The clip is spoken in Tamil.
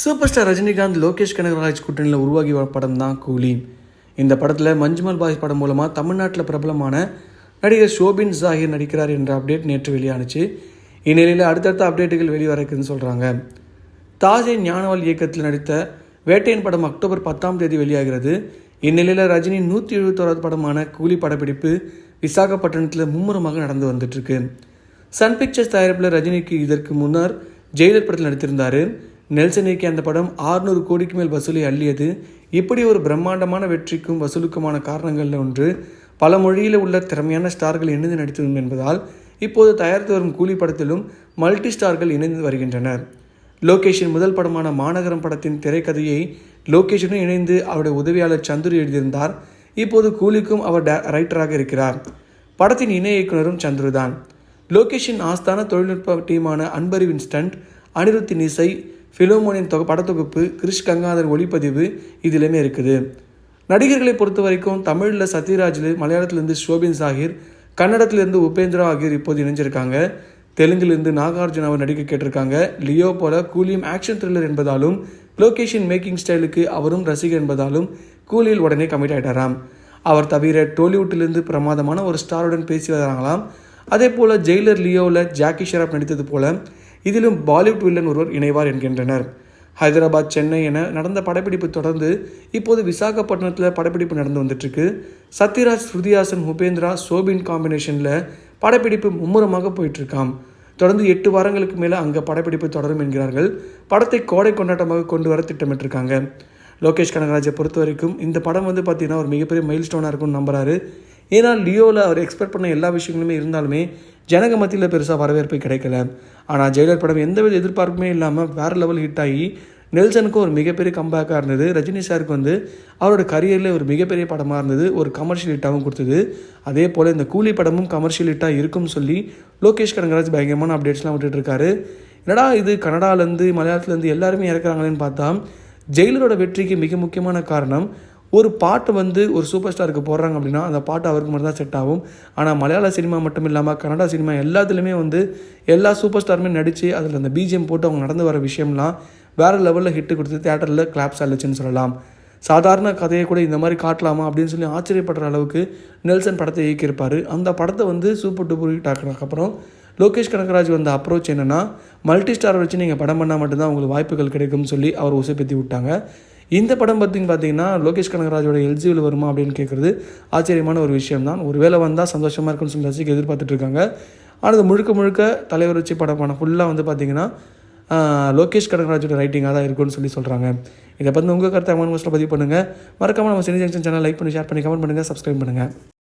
சூப்பர் ஸ்டார் ரஜினிகாந்த் லோகேஷ் கனகராஜ் கூட்டணியில் உருவாகி வர படம் தான் கூலி. இந்த படத்தில் மஞ்சுமல் பாய் படம் மூலமாக தமிழ்நாட்டில் பிரபலமான நடிகர் ஷோபின் ஜாகிர் நடிக்கிறார் என்ற அப்டேட் நேற்று வெளியானுச்சு. இந்நிலையில் அடுத்தடுத்த அப்டேட்டுகள் வெளிவர இருக்குதுன்னு சொல்கிறாங்க தாஜை ஞானவால் இயக்கத்தில் நடித்த வேட்டையின் படம் அக்டோபர் பத்தாம் தேதி வெளியாகிறது. இந்நிலையில் ரஜினி நூற்றி எழுபத்தோராவது படமான கூலி படப்பிடிப்பு விசாகப்பட்டினத்தில் மும்முரமாக நடந்து வந்துட்டுருக்கு சன் பிக்சர்ஸ் தயாரிப்பில் ரஜினிக்கு இதற்கு முன்னர் ஜெயிலர் படத்தில் நடித்திருந்தார். நெல்சன் இயக்கிய அந்த படம் 600 கோடிக்கு மேல் வசூலை அள்ளியது இப்படி ஒரு பிரம்மாண்டமான வெற்றிக்கும் வசூலுக்குமான காரணங்களில் ஒன்று பல மொழியில் உள்ள திறமையான ஸ்டார்கள் இணைந்து நடித்ததும் என்பதால் இப்போது தயாரித்து வரும் கூலி படத்திலும் மல்டி ஸ்டார்கள் இணைந்து வருகின்றனர். லோகேஷின் முதல் படமான மாநகரம் படத்தின் திரைக்கதையை லோகேஷுடன் இணைந்து அவருடைய உதவியாளர் சந்துரு எழுதியிருந்தார். இப்போது கூலிக்கும் அவர் ரைட்டராக இருக்கிறார். படத்தின் இணை இயக்குனரும் சந்துரு தான் லோகேஷின் ஆஸ்தான தொழில்நுட்ப டீமான அன்பறிவின் ஸ்டண்ட் அனிருத்தின் இசை ஃபிலோமோனின் தொக படத்தொகுப்பு கிரிஷ் கங்காதர் ஒளிப்பதிவு இதிலுமே இருக்குது. நடிகர்களை பொறுத்த வரைக்கும் தமிழில் சத்யராஜில் மலையாளத்திலிருந்து ஷோபின் சாகிர் கன்னடத்திலிருந்து உபேந்திரா ஆகியோர் இப்போது இணைஞ்சிருக்காங்க. தெலுங்கிலிருந்து நாகார்ஜுனாவை நடிக்க கேட்டிருக்காங்க. லியோ போல கூலியும் ஆக்ஷன் த்ரில்லர் என்பதாலும் லொகேஷன் மேக்கிங் ஸ்டைலுக்கு அவரும் ரசிகர் என்பதாலும் கூலியில் உடனே கமிட் ஆகிட்டாராம் அவர் தவிர டோலிவுட்டிலிருந்து பிரமாதமான ஒரு ஸ்டாருடன் பேசி வராங்களாம். அதே போல் ஜெயிலர் லியோவில் ஜாக்கி ஷெராப் நடித்தது போல இதிலும் பாலிவுட் வில்லன் ஒருவர் இணைவார் என்கின்றனர். ஹைதராபாத் சென்னை என நடந்த படப்பிடிப்பு தொடர்ந்து இப்போது விசாகப்பட்டினத்தில் படப்பிடிப்பு நடந்து வந்துட்டுருக்கு சத்யராஜ் ஸ்ருதிஹாசன் உபேந்திரா சோபின் காம்பினேஷனில் படப்பிடிப்பு மும்முரமாக போயிட்டுருக்காம் தொடர்ந்து எட்டு வாரங்களுக்கு மேலே அங்கே படப்பிடிப்பு தொடரும் என்கிறார்கள். படத்தை கோடை கொண்டாட்டமாக கொண்டு வர திட்டமிட்டிருக்காங்க லோகேஷ் கனகராஜை பொறுத்த வரைக்கும் இந்த படம் வந்து பார்த்தீங்கன்னா ஒரு மிகப்பெரிய மைல் ஸ்டோனாக இருக்கும்னு நம்புறாரு. ஏன்னா லியோவில் அவர் எக்ஸ்பெக்ட் பண்ண எல்லா விஷயங்களுமே இருந்தாலுமே ஜனங்க மத்தியில் பெருசாக வரவேற்பு கிடைக்கல. ஆனால் ஜெயிலர் படம் எந்தவித எதிர்பார்ப்புமே இல்லாமல் வேறு லெவல் ஹிட் ஆகி நெல்சனுக்கும் ஒரு மிகப்பெரிய கம்பேக்காக இருந்தது. ரஜினி சாருக்கு வந்து அவரோட கரியரில் ஒரு மிகப்பெரிய படமாக இருந்தது. ஒரு கமர்ஷியல் ஹிட்டாகவும் கொடுத்தது. அதே போல் இந்த கூலி படமும் கமர்ஷியல் ஹிட்டாக இருக்கும்னு சொல்லி லோகேஷ் கனகராஜ் பயங்கரமான அப்டேட்ஸ்லாம் விட்டுட்டுருக்காரு என்னடா இது கனடாலேருந்து மலையாளத்துலேருந்து எல்லாருமே இறக்குறாங்களேன்னு பார்த்தா ஜெயிலரோட வெற்றிக்கு மிக முக்கியமான காரணம் ஒரு பாட்டு வந்து ஒரு சூப்பர் ஸ்டாருக்கு போடுறாங்க அப்படின்னா அந்த பாட்டு அவருக்கு மட்டும் தான் செட் ஆகும். ஆனால் மலையாள சினிமா மட்டும் இல்லாமல் கன்னடா சினிமா எல்லாத்துலேயுமே வந்து எல்லா சூப்பர் ஸ்டாருமே நடித்து அதில் அந்த பிஜிஎம் போட்டு அவங்க நடந்து வர விஷயம்லாம் வேறு லெவலில் ஹிட்டு கொடுத்து தேட்டரில் கிளாப்ஸ் அழிச்சுன்னு சொல்லலாம். சாதாரண கதையை கூட இந்த மாதிரி காட்டலாமா அப்படின்னு சொல்லி ஆச்சரியப்படுற அளவுக்கு நெல்சன் படத்தை இயக்கியிருப்பார். அந்த படத்தை வந்து சூப்பர் டூப்பர் ஹிட் ஆக்கினதுக்கப்புறம் லோகேஷ் கனகராஜ் வந்த அப்ரோச் என்னென்னா மல்டி ஸ்டார் வச்சு நீங்கள் படம் பண்ணால் மட்டும்தான் உங்களுக்கு வாய்ப்புகள் கிடைக்கும்னு சொல்லி அவர் உசைப்பத்தி விட்டாங்க. இந்த படம் பார்த்திங்க பார்த்தீங்கன்னா லோகேஷ் கனகராஜோட எல்ஜிவில் வருமா அப்படின்னு கேட்குறது ஆச்சரியமான ஒரு விஷயம் தான் ஒரு வேலை வந்தால் சந்தோஷமாக இருக்கும்னு சொல்லி ரசிக்க எதிர்பார்த்துட்ருக்காங்க ஆனால் இது முழுக்க முழுக்க தலைவர் வச்சு படம் ஃபுல்லாக வந்து பார்த்தீங்கன்னா லோகேஷ் கனகராஜோட ரைட்டிங்காக தான் இருக்கும்னு சொல்லி சொல்கிறாங்க இதை பற்றி உங்கள் கருத்தை அமௌண்ட் மோஸ்ட்டில் பதிவு பண்ணுங்கள் மறக்காமல் நம்ம சினி ஜங்ஷன் சேனல் லைக் பண்ணி ஷேர் பண்ணி கமெண்ட் பண்ணுங்கள் சப்ஸ்கிரைப் பண்ணுங்கள்